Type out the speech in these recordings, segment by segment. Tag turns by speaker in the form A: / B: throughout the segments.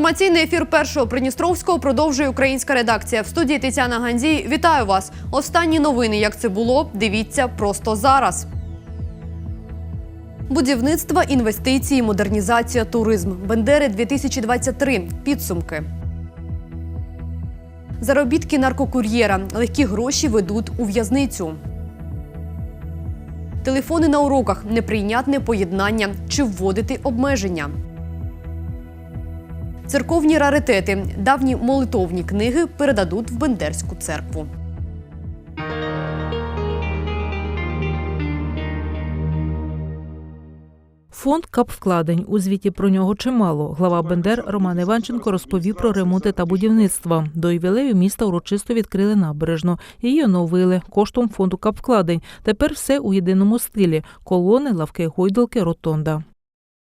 A: Інформаційний ефір першого Придністровського продовжує українська редакція. В студії Тетяна Гандзій. Вітаю вас. Останні новини, як це було, дивіться просто зараз. Будівництво, інвестиції, модернізація, туризм. Бендери 2023. Підсумки. Заробітки наркокур'єра. Легкі гроші ведуть у в'язницю. Телефони на уроках. Неприйнятне поєднання чи вводити обмеження. Церковні раритети, давні молитовні книги передадуть в Бендерську церкву.
B: Фонд капвкладень у звіті про нього чимало. Глава Бендер Роман Іванченко розповів про ремонти та будівництва. До ювілею міста урочисто відкрили набережну. Її оновили коштом фонду капвкладень. Тепер все у єдиному стилі: колони, лавки, гойдалки, ротонда.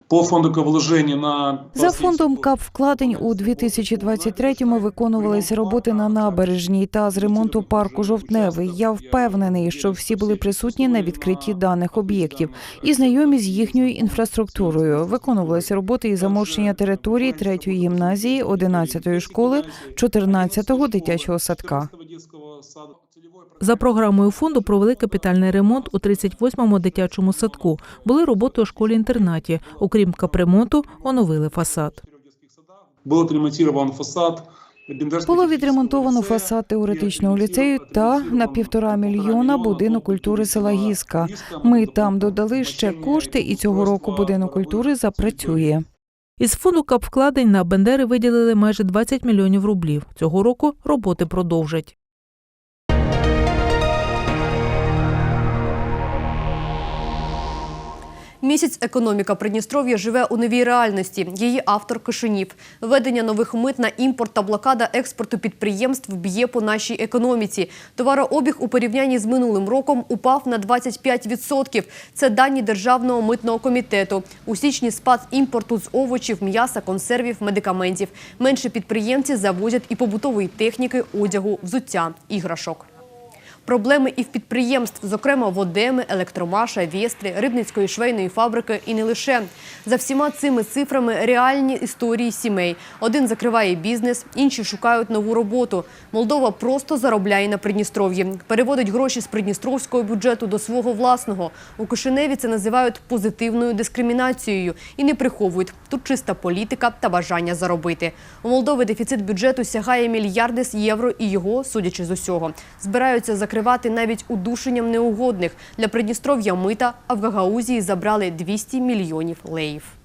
C: По фонду капвложення на
D: За фондом КАП вкладень у 2023-му виконувалися роботи на набережній та з ремонту парку Жовтневий. Я впевнений, що всі були присутні на відкритті даних об'єктів і знайомі з їхньою інфраструктурою. Виконувалися роботи із замощення території 3-ї гімназії, 11-ї школи, 14-го дитячого садка.
B: За програмою фонду провели капітальний ремонт у 38-му дитячому садку. Були роботи у школі-інтернаті. Окрім капремонту, оновили фасад.
C: Був відремонтований фасад.
D: Було відремонтовано фасад теоретичного ліцею та на півтора мільйона будинок культури села Гіска. Ми там додали ще кошти, і цього року будинок культури запрацює.
B: Із фонду капвкладень на Бендери виділили майже 20 мільйонів рублів. Цього року роботи продовжать.
A: Місяць економіка Придністров'я живе у новій реальності. Її автор Кишинів. Введення нових мит на імпорт та блокада експорту підприємств б'є по нашій економіці. Товарообіг у порівнянні з минулим роком упав на 25%. Це дані Державного митного комітету. У січні спад імпорту з овочів, м'яса, консервів, медикаментів. Менше підприємці завозять і побутової техніки, одягу, взуття, іграшок. Проблеми і в підприємств, зокрема водеми, електромаша, вєстри, рибницької швейної фабрики і не лише. За всіма цими цифрами реальні історії сімей. Один закриває бізнес, інші шукають нову роботу. Молдова просто заробляє на Придністров'ї. Переводить гроші з придністровського бюджету до свого власного. У Кишиневі це називають позитивною дискримінацією і не приховують. Тут чиста політика та бажання заробити. У Молдови дефіцит бюджету сягає мільярди з євро і його, судячи з усього, збираються закривати навіть удушенням неугодних. Для Придністров'я мита, а в Гагаузії забрали 200 мільйонів леїв.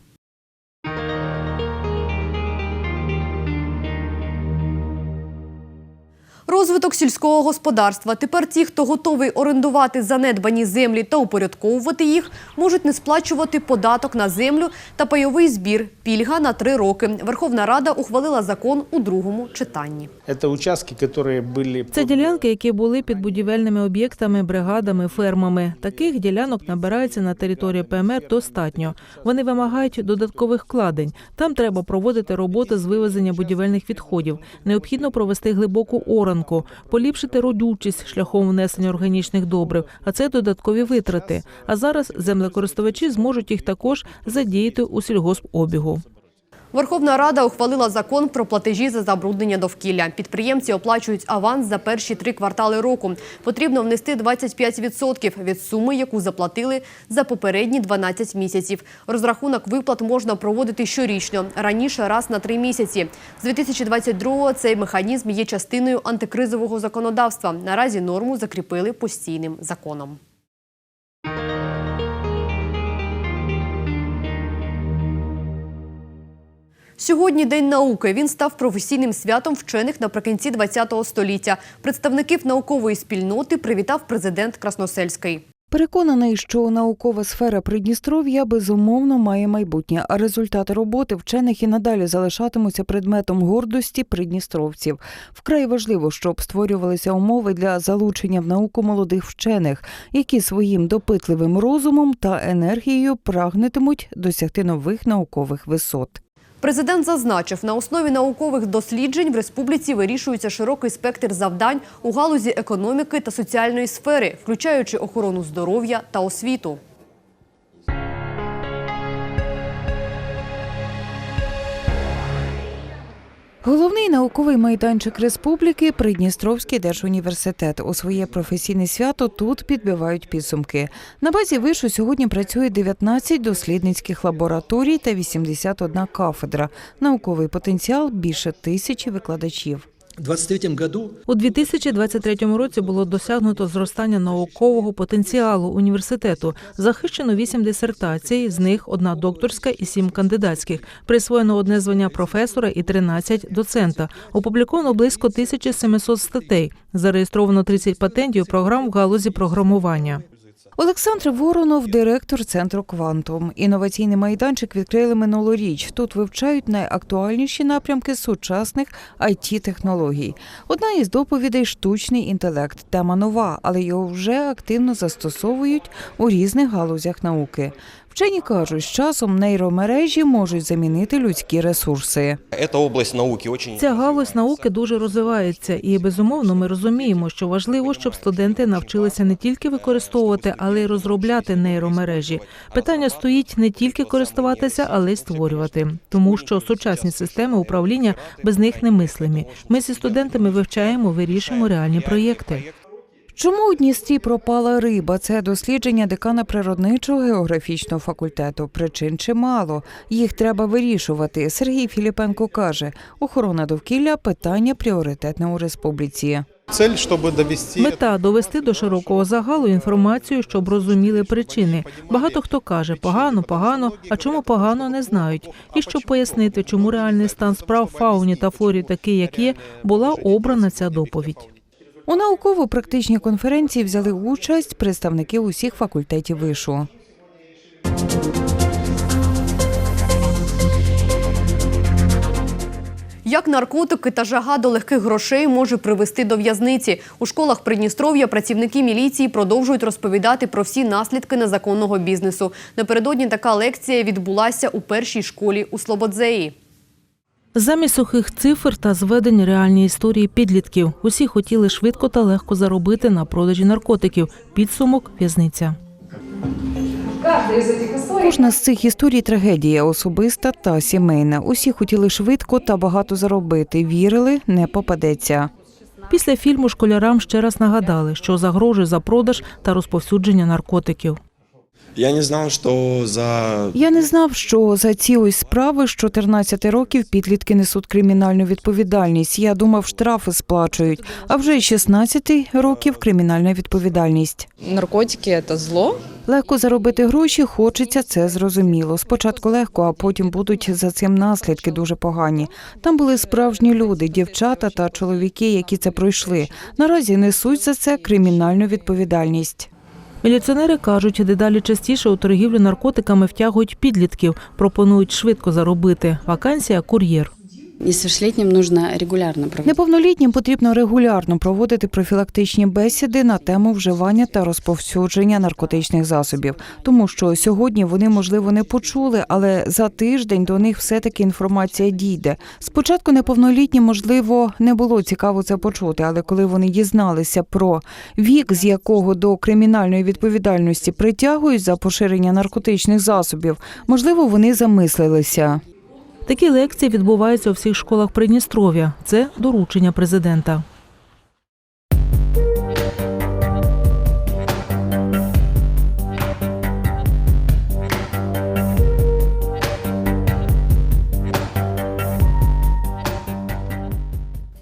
A: Розвиток сільського господарства. Тепер ті, хто готовий орендувати занедбані землі та упорядковувати їх, можуть не сплачувати податок на землю та пайовий збір. Пільга на три роки. Верховна Рада ухвалила закон у другому читанні.
E: Это участки, которые были...
B: Це ділянки, які були під будівельними об'єктами, бригадами, фермами. Таких ділянок набирається на території ПМР достатньо. Вони вимагають додаткових вкладень. Там треба проводити роботи з вивезення будівельних відходів. Необхідно провести глибоку оранку, поліпшити родючість шляхом внесення органічних добрив. А це додаткові витрати. А зараз землекористувачі зможуть їх також задіяти у сільгоспобігу.
A: Верховна Рада ухвалила закон про платежі за забруднення довкілля. Підприємці оплачують аванс за перші три квартали року. Потрібно внести 25% від суми, яку заплатили за попередні 12 місяців. Розрахунок виплат можна проводити щорічно, раніше раз на три місяці. З 2022-го цей механізм є частиною антикризового законодавства. Наразі норму закріпили постійним законом. Сьогодні День науки. Він став професійним святом вчених наприкінці ХХ століття. Представників наукової спільноти привітав президент Красносельський.
D: Переконаний, що наукова сфера Придністров'я безумовно має майбутнє, а результати роботи вчених і надалі залишатимуться предметом гордості придністровців. Вкрай важливо, щоб створювалися умови для залучення в науку молодих вчених, які своїм допитливим розумом та енергією прагнетимуть досягти нових наукових висот.
A: Президент зазначив, на основі наукових досліджень в республіці вирішується широкий спектр завдань у галузі економіки та соціальної сфери, включаючи охорону здоров'я та освіту.
D: Головний науковий майданчик республіки Придністровський держуніверситет. У своє професійне свято тут підбивають підсумки. На базі вишу сьогодні працює 19 дослідницьких лабораторій та 81 кафедра. Науковий потенціал більше тисячі викладачів.
F: В 23 году
B: У 2023 році було досягнуто зростання наукового потенціалу університету. Захищено 8 дисертацій, з них одна докторська і 7 кандидатських. Присвоєно одне звання професора і 13 доцента. Опубліковано близько 1700 статей. Зареєстровано 30 патентів програм в галузі програмування.
D: Олександр Воронов, директор центру Квантум. Інноваційний майданчик відкрили минулоріч. Тут вивчають найактуальніші напрямки сучасних it технологій Одна із доповідей штучний інтелект. Тема нова, але його вже активно застосовують у різних галузях науки. Вчені кажуть, з часом нейромережі можуть замінити людські ресурси.
B: Ця галузь науки дуже розвивається, і безумовно ми розуміємо, що важливо, щоб студенти навчилися не тільки використовувати, але й розробляти нейромережі. Питання стоїть не тільки користуватися, але й створювати, тому що сучасні системи управління без них немислимі. Ми зі студентами вивчаємо, вирішуємо реальні проєкти.
D: Чому у Дністрі пропала риба? Це дослідження декана природничого географічного факультету. Причин чимало. Їх треба вирішувати. Сергій Філіпенко каже, охорона довкілля питання пріоритетне у республіці.
E: цель, чтобы довести
B: Мета довести до широкого загалу інформацію, щоб розуміли причини. Багато хто каже погано, погано. А чому погано не знають. І щоб пояснити, чому реальний стан справ фауні та флорі такий, як є, була обрана ця доповідь.
D: У науково-практичній конференції взяли участь представники усіх факультетів вишу.
A: Як наркотики та жага до легких грошей може привести до в'язниці? У школах Придністров'я працівники міліції продовжують розповідати про всі наслідки незаконного бізнесу. Напередодні така лекція відбулася у першій школі у Слободзеї.
B: Замість сухих цифр та зведень реальні історії підлітків. Усі хотіли швидко та легко заробити на продажі наркотиків. Підсумок в'язниця.
D: Кожна з цих історій трагедія особиста та сімейна. Усі хотіли швидко та багато заробити. Вірили, не попадеться.
B: Після фільму школярам ще раз нагадали, що загрожує за продаж та розповсюдження наркотиків.
G: Я не знал, что за
D: Я не знав, що за ці ось справи з 14 років підлітки несуть кримінальну відповідальність. Я думав, штрафи сплачують, а вже з 16 років кримінальна відповідальність.
H: Наркотики это зло.
D: Легко заробити гроші хочеться, це зрозуміло. Спочатку легко, а потім будуть за цим наслідки дуже погані. Там були справжні люди, дівчата та чоловіки, які це пройшли. Наразі несуть за це кримінальну відповідальність.
B: Міліціонери кажуть, дедалі частіше у торгівлю наркотиками втягують підлітків, пропонують швидко заробити. Вакансія кур'єр.
H: Несовершеннолетним нужно регулярно проводить.
D: Неповнолітнім потрібно регулярно проводити профілактичні бесіди на тему вживання та розповсюдження наркотичних засобів, тому що сьогодні вони можливо не почули, але за тиждень до них все таки інформація дійде. Спочатку неповнолітнім, можливо, не було цікаво це почути, але коли вони дізналися про вік, з якого до кримінальної відповідальності притягують за поширення наркотичних засобів, можливо, вони замислилися.
B: Такі лекції відбуваються у всіх школах Придністров'я. Це доручення президента.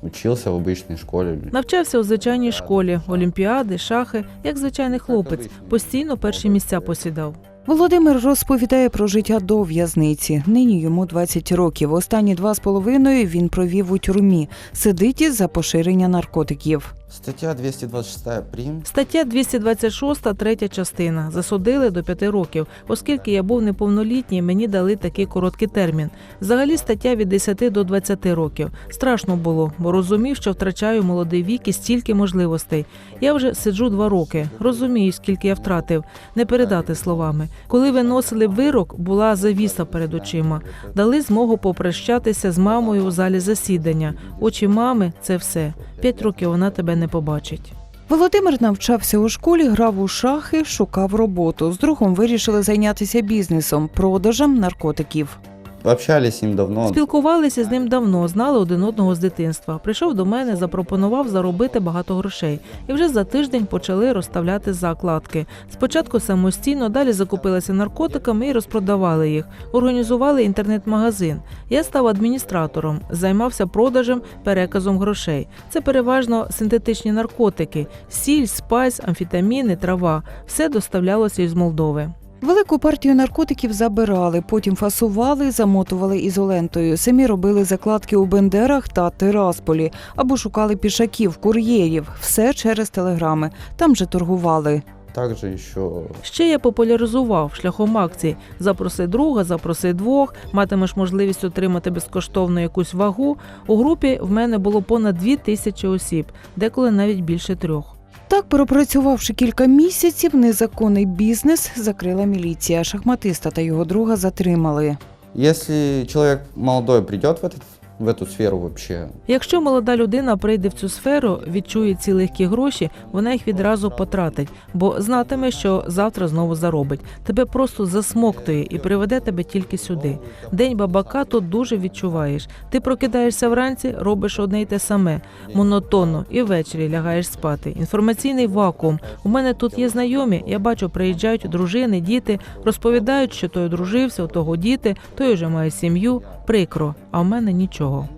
I: Учился в обычной школе.
B: Навчався у звичайній школі, олімпіади, шахи, як звичайний хлопець. Постійно перші місця посідав.
D: Володимир розповідає про життя до в'язниці. Нині йому 20 років. Останні два з половиною він провів у тюрмі. Сидить із за поширення наркотиків.
I: Статья 226 прим.
B: Стаття 226, третя частина. Засудили до п'яти років. Оскільки я був неповнолітній, мені дали такий короткий термін. Взагалі стаття від 10 до 20 років. Страшно було, бо розумів, що втрачаю молодий вік і стільки можливостей. Я вже сиджу два роки. Розумію, скільки я втратив. Не передати словами. Коли виносили вирок, була завіса перед очима. Дали змогу попрощатися з мамою у залі засідання. Очі мами це все. П'ять років вона тебе не побачить.
D: Володимир навчався у школі, грав у шахи, шукав роботу. З другом вирішили зайнятися бізнесом, продажем наркотиків.
I: Общались с ним давно.
B: Спілкувалися з ним давно, знали один одного з дитинства. Прийшов до мене, запропонував заробити багато грошей. І вже за тиждень почали розставляти закладки. Спочатку самостійно, далі закупилися наркотиками і розпродавали їх. Організували інтернет-магазин. Я став адміністратором, займався продажем, переказом грошей. Це переважно синтетичні наркотики: сіль, спайс, амфетаміни, трава. Все доставлялося із Молдови.
D: Велику партію наркотиків забирали, потім фасували, замотували ізолентою. Самі робили закладки у Бендерах та Тирасполі або шукали пішаків, кур'єрів. Все через телеграми. Там же торгували.
I: Также еще
B: Ще я популяризував шляхом акцій: запроси друга, запроси двох, матимеш можливість отримати безкоштовно якусь вагу. У групі в мене було понад дві тисячі осіб, деколи навіть більше трьох.
D: Так, пропрацювавши кілька місяців, незаконний бізнес закрила міліція. Шахматиста та його друга затримали.
I: если человек молодой придет в, этот, в эту сферу вообще,
B: Якщо молода людина прийде в цю сферу, відчує ці легкі гроші, вона їх відразу потратить, бо знатиме, що завтра знову заробить. Тебе просто засмоктує і приведе тебе тільки сюди. День бабака тут дуже відчуваєш. Ти прокидаєшся вранці, робиш одне й те саме, монотонно, і ввечері лягаєш спати. Інформаційний вакуум. У мене тут є знайомі. Я бачу, приїжджають дружини, діти, розповідають, що той одружився, у того діти, той вже має сім'ю. Прикро, а в мене нічого.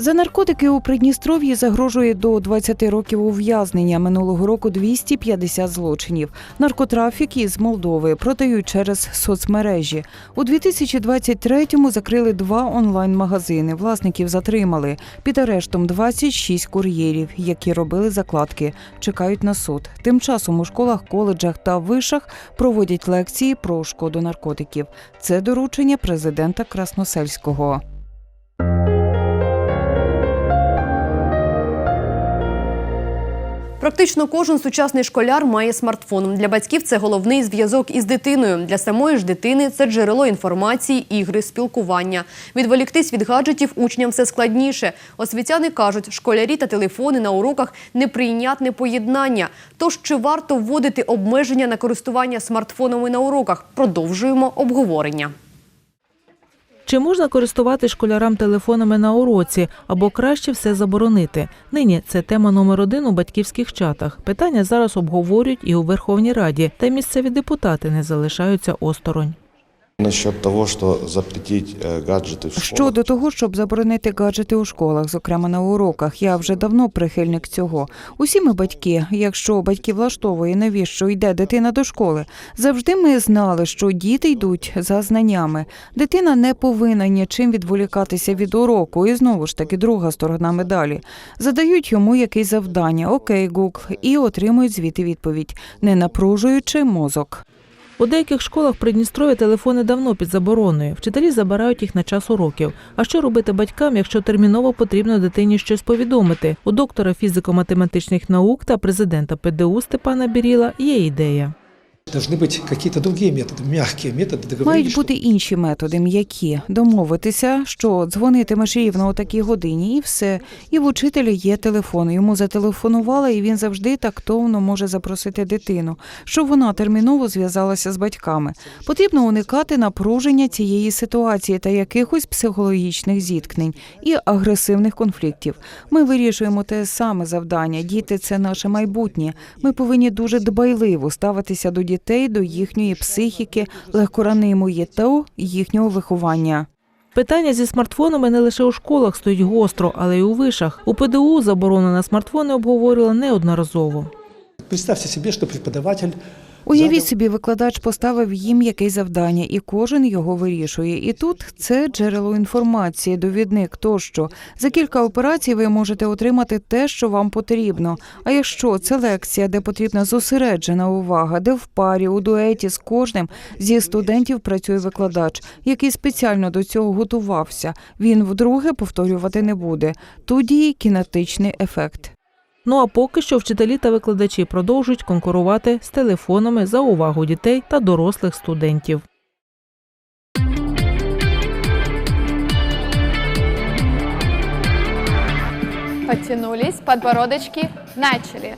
D: За наркотики у Придністров'ї загрожує до 20 років ув'язнення. Минулого року 250 злочинів. Наркотрафік із Молдови продають через соцмережі. У 2023-му закрили два онлайн-магазини. Власників затримали. Під арештом 26 кур'єрів, які робили закладки. Чекають на суд. Тим часом у школах, коледжах та вишах проводять лекції про шкоду наркотиків. Це доручення президента Красносельського.
A: Практично кожен сучасний школяр має смартфон. Для батьків це головний зв'язок із дитиною. Для самої ж дитини це джерело інформації, ігри, спілкування. Відволіктись від гаджетів учням все складніше. Освітяни кажуть, школярі та телефони на уроках неприйнятне поєднання. Тож чи варто вводити обмеження на користування смартфонами на уроках? Продовжуємо обговорення.
B: Чи можна користувати школярам телефонами на уроці або краще все заборонити? Нині це тема номер один у батьківських чатах. Питання зараз обговорюють і у Верховній Раді, та місцеві депутати не залишаються осторонь.
G: Насчет того, что запретить э, гаджеты в школах.
D: Щодо того, щоб заборонити гаджети у школах, зокрема на уроках, я вже давно прихильник цього. Усі ми батьки, якщо батьки влаштовує, навіщо йде дитина до школи, завжди ми знали, що діти йдуть за знаннями. Дитина не повинна нічим відволікатися від уроку. І знову ж таки, друга сторона медалі. Задають йому якесь завдання, окей, Google, і отримують звідти відповідь, не напружуючи мозок.
B: У деяких школах Придністров'я телефони давно під забороною. Вчителі забирають їх на час уроків. А що робити батькам, якщо терміново потрібно дитині щось повідомити? У доктора фізико-математичних наук та президента ПДУ Степана Біріла є ідея.
E: должны быть какие-то другие методы, мягкие методы договорились.
D: Мають бути інші методи, м'які домовитися, що дзвонитимеш рівно о такій годині, і все. І в учителя є телефон. Йому зателефонувала, і він завжди тактовно може запросити дитину, щоб вона терміново зв'язалася з батьками. Потрібно уникати напруження цієї ситуації та якихось психологічних зіткнень і агресивних конфліктів. Ми вирішуємо те саме завдання. Діти це наше майбутнє. Ми повинні дуже дбайливо ставитися до дітей, до їхньої психіки, легкоранимої та їхнього виховання.
B: Питання зі смартфонами не лише у школах стоїть гостро, але й у вишах. У ПДУ заборону на смартфони обговорювали неодноразово.
E: Представте собі, що преподаватель
D: Уявіть собі, викладач поставив їм якесь завдання, і кожен його вирішує. І тут це джерело інформації, довідник тощо. За кілька операцій ви можете отримати те, що вам потрібно. А якщо це лекція, де потрібна зосереджена увага, де в парі у дуеті з кожним зі студентів працює викладач, який спеціально до цього готувався, він вдруге повторювати не буде. Тут діє кінетичний ефект.
B: Ну а поки що вчителі та викладачі продовжують конкурувати з телефонами за увагу дітей та дорослих студентів.
F: Потянулись подбородочки, начали.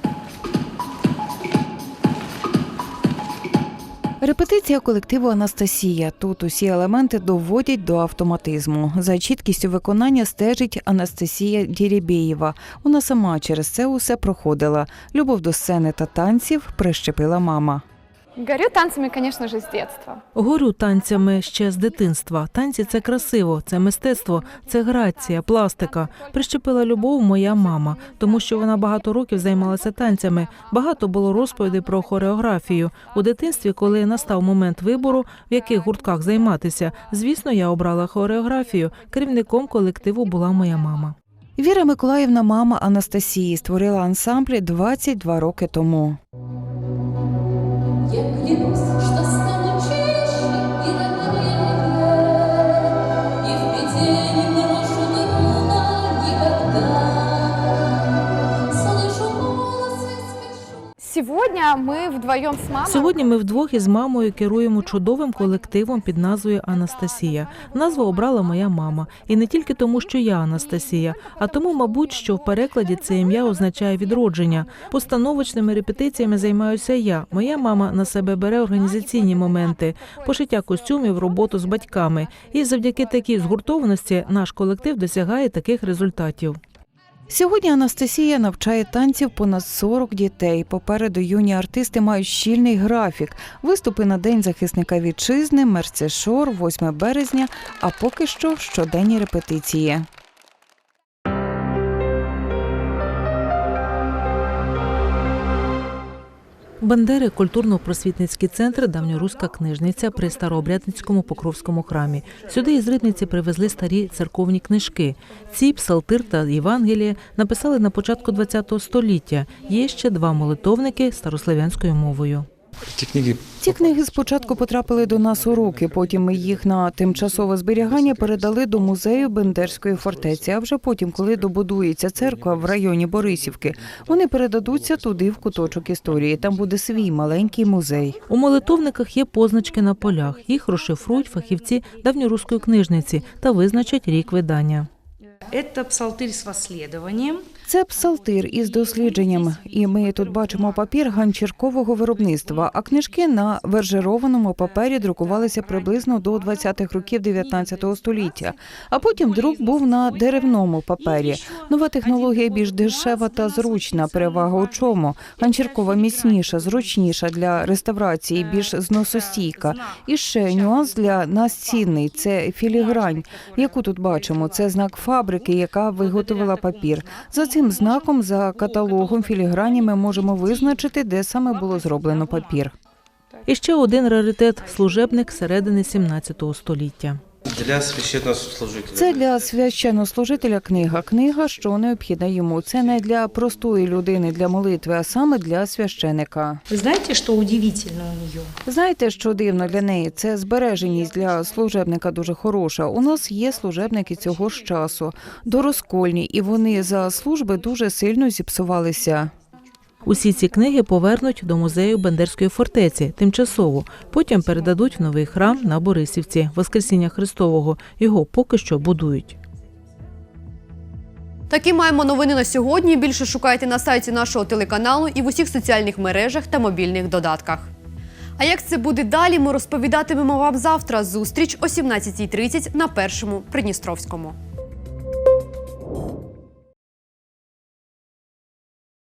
D: Репетиція колективу Анастасія. Тут усі елементи доводять до автоматизму. За чіткістю виконання стежить Анастасія Дірібєєва. Вона сама через це усе проходила. Любов до сцени та танців прищепила мама.
F: Горю танцами, конечно же, с детства.
B: Горю танцями ще з дитинства. Танці це красиво, це мистецтво, це грація, пластика. Прищепила любов моя мама, тому що вона багато років займалася танцями. Багато було розповідей про хореографію. У дитинстві, коли настав момент вибору, в яких гуртках займатися, звісно, я обрала хореографію. Керівником колективу була моя мама.
D: Віра Миколаївна, мама Анастасії, створила ансамбль 22 роки тому.
F: Сегодня мы вдвоем с мамой...
B: Сьогодні ми вдвох із мамою керуємо чудовим колективом під назвою Анастасія. Назву обрала моя мама, і не тільки тому, що я Анастасія, а тому, мабуть, що в перекладі це ім'я означає відродження. Постановочними репетиціями займаюся я. Моя мама на себе бере організаційні моменти, пошиття костюмів, роботу з батьками. І завдяки такій згуртованості наш колектив досягає таких результатів.
D: Сьогодні Анастасія навчає танців понад 40 дітей. Попереду юні артисти мають щільний графік. Виступи на День захисника вітчизни, Мерцешор, 8 березня, а поки що щоденні репетиції.
B: Бандери культурно-просвітницький центр давньоруська книжниця при Старообрядницькому Покровському храмі. Сюди із Рибниці привезли старі церковні книжки. Ці псалтир та Євангеліє написали на початку ХХ століття. Є ще два молитовники старослов'янською мовою.
E: Эти книги
D: Ці книги спочатку потрапили до нас у руки, потім ми їх на тимчасове зберігання передали до музею Бендерської фортеці. А вже потім, коли добудується церква в районі Борисівки, вони передадуться туди в куточок історії. Там буде свій маленький музей.
B: У молитовниках є позначки на полях. Їх розшифрують фахівці давньоруської книжниці та визначать рік видання.
J: Это псалтырь с восследованием.
D: Це псалтир із дослідженням, і ми тут бачимо папір ганчіркового виробництва. А книжки на вержерованому папері друкувалися приблизно до 20-х років 19 століття. А потім друк був на деревному папері. Нова технологія більш дешева та зручна. Перевага у чому? Ганчіркова міцніша, зручніша для реставрації, більш зносостійка. І ще нюанс для нас цінний це філігрань, яку тут бачимо. Це знак фабрики, яка виготовила папір. За цим знаком, за каталогом філіграні, ми можемо визначити, де саме було зроблено папір.
B: І ще один раритет служебник середини 17 століття.
K: Для священнослужителя.
D: Це для священнослужителя книга. Книга, що необхідна йому. Це не для простої людини, для молитви, а саме для священика.
J: Вы знаете, что удивительно у нее?
D: Знаєте, що дивно для неї? Це збереженість для служебника дуже хороша. У нас є служебники цього ж часу, дорозкольні, і вони за служби дуже сильно зіпсувалися.
B: Усі ці книги повернуть до музею Бендерської фортеці тимчасово. Потім передадуть в новий храм на Борисівці, Воскресіння Христового. Його поки що будують.
A: Такі маємо новини на сьогодні. Більше шукайте на сайті нашого телеканалу і в усіх соціальних мережах та мобільних додатках. А як це буде далі, ми розповідатимемо вам завтра. Зустріч о 17.30 на першому Придністровському.